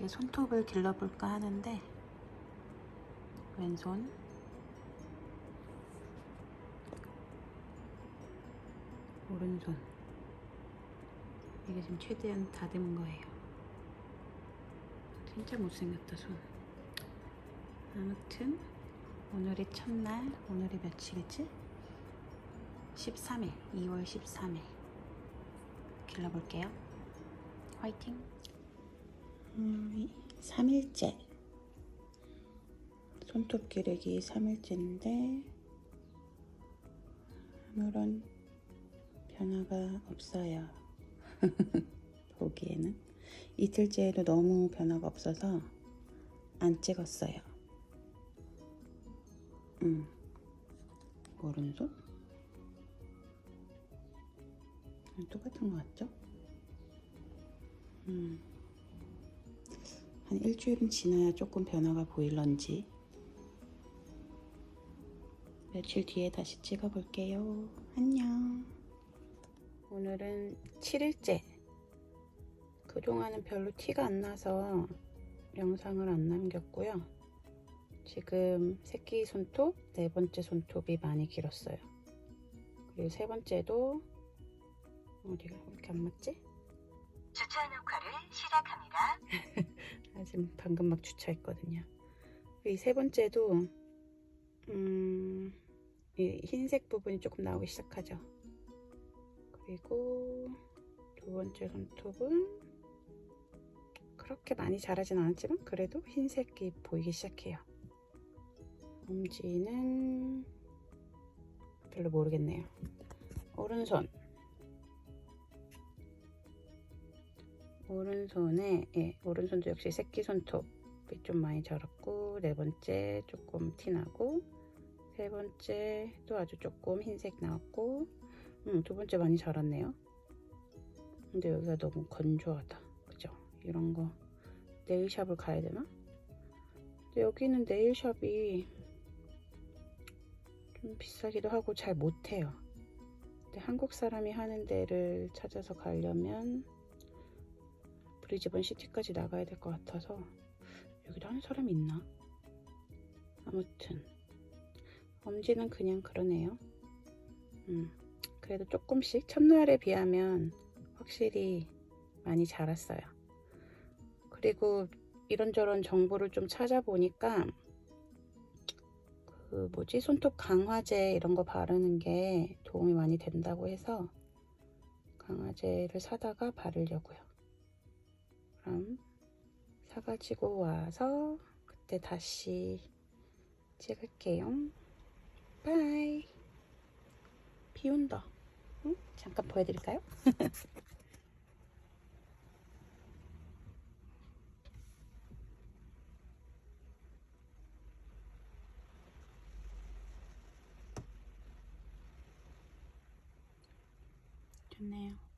이제 손톱을 길러볼까 하는데 왼손. 오른손. 이게 지금 최대한 다듬은 거예요. 진짜 못생겼다 손. 아무튼 오늘이 첫날 오늘이 며칠이지? 13일 2월 13일. 길러볼게요. 화이팅 음, 3일째 손톱 기르기 3일째인데 아무런 변화가 없어요 보기에는 이틀째에도 너무 변화가 없어서 안 찍었어요 음. 오른손 똑같은 것 같죠? 음. 한 일주일은 지나야 조금 변화가 보일런지 며칠 뒤에 다시 찍어볼게요. 안녕. 오늘은 7일째. 그동안은 별로 티가 안 나서 영상을 안 남겼고요. 지금 새끼 손톱, 네 번째 손톱이 많이 길었어요. 그리고 세 번째도 어디가 왜 이렇게 안 맞지? 주차 녹화를 시작합니다. 아, 지금 방금 막 주차했거든요. 이 세 번째도 음, 이 흰색 부분이 조금 나오기 시작하죠. 그리고 두 번째 손톱은 그렇게 많이 자라진 않았지만 그래도 흰색이 보이기 시작해요. 엄지는 별로 모르겠네요. 오른손 오른손에 예, 오른손도 역시 새끼 손톱이 좀 많이 자랐고 네 번째 조금 티나고 세 번째 또 아주 조금 흰색 나왔고 음, 두 번째 많이 자랐네요. 근데 여기가 너무 건조하다. 그죠? 이런 거 네일샵을 가야 되나? 근데 여기는 네일샵이 좀 비싸기도 하고 잘 못해요. 근데 한국 사람이 하는 데를 찾아서 가려면 브리즈번 시티까지 나가야 될 것 같아서 여기도 하는 사람이 있나? 아무튼 엄지는 그냥 그러네요. 음, 그래도 조금씩 첫날에 비하면 확실히 많이 자랐어요. 그리고 이런저런 정보를 좀 찾아보니까 그 뭐지 손톱 강화제 이런 거 바르는 게 도움이 많이 된다고 해서 강화제를 사다가 바르려고요. 그럼 사가지고 와서 그때 다시 찍을게요. 바이. 비 온다. 응? 잠깐 보여드릴까요? 좋네요.